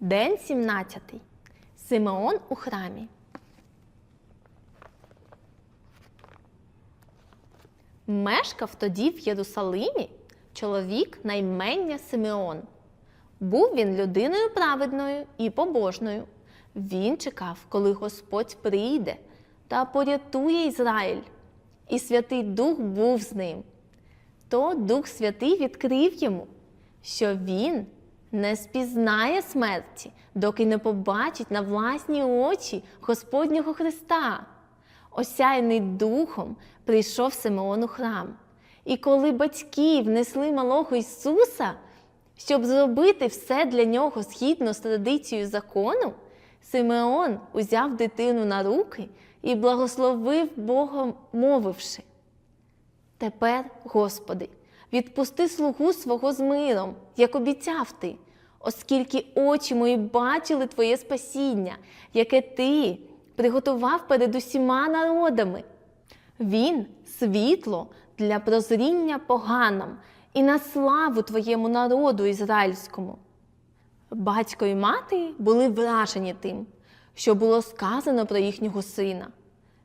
День 17. Симеон у храмі. Мешкав тоді в Єрусалимі чоловік на імення Симеон. Був він людиною праведною і побожною. Він чекав, коли Господь прийде та порятує Ізраїль. І Святий Дух був з ним. То Дух Святий відкрив йому, що він не спізнає смерті, доки не побачить на власні очі Господнього Христа. Осяяний духом прийшов Симеон у храм. І коли батьки внесли малого Ісуса, щоб зробити все для нього згідно з традицією закону, Симеон узяв дитину на руки і благословив Бога, мовивши. Тепер, Господи, відпусти слугу свого з миром, як обіцяв ти, оскільки очі мої бачили Твоє спасіння, яке Ти приготував перед усіма народами. Він світло для прозріння поганам і на славу Твоєму народу ізраїльському. Батько і мати були вражені тим, що було сказано про їхнього сина.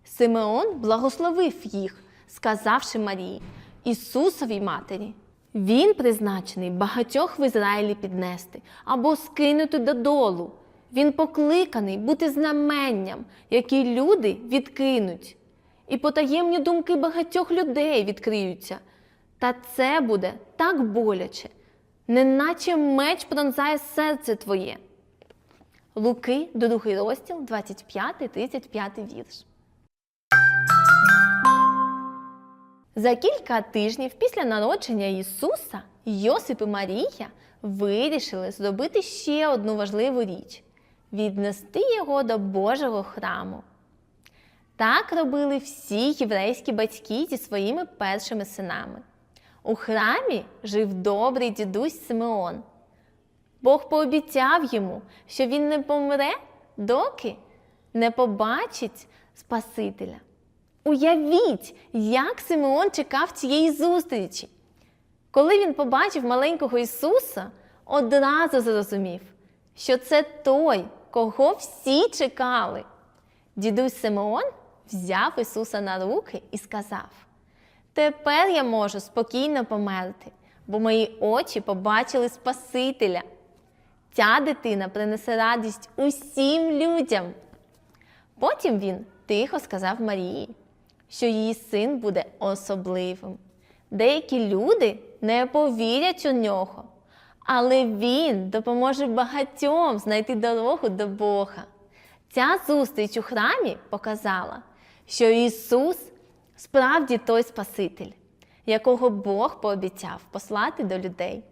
Симеон благословив їх, сказавши Марії, Ісусовій матері. Він призначений багатьох в Ізраїлі піднести або скинути додолу. Він покликаний бути знаменням, які люди відкинуть. І потаємні думки багатьох людей відкриються. Та це буде так боляче, неначе меч пронзає серце твоє. Луки, другий розділ, 25-35 вірш. За кілька тижнів після народження Ісуса Йосип і Марія вирішили зробити ще одну важливу річ віднести його до Божого храму. Так робили всі єврейські батьки зі своїми першими синами. У храмі жив добрий дідусь Симеон. Бог пообіцяв йому, що він не помре, доки не побачить Спасителя. Уявіть, як Симеон чекав цієї зустрічі. Коли він побачив маленького Ісуса, одразу зрозумів, що це той, кого всі чекали. Дідусь Симеон взяв Ісуса на руки і сказав: Тепер я можу спокійно померти, бо мої очі побачили Спасителя. Ця дитина принесе радість усім людям. Потім він тихо сказав Марії, що її син буде особливим. Деякі люди не повірять у нього, але він допоможе багатьом знайти дорогу до Бога. Ця зустріч у храмі показала, що Ісус справді той Спаситель, якого Бог пообіцяв послати до людей.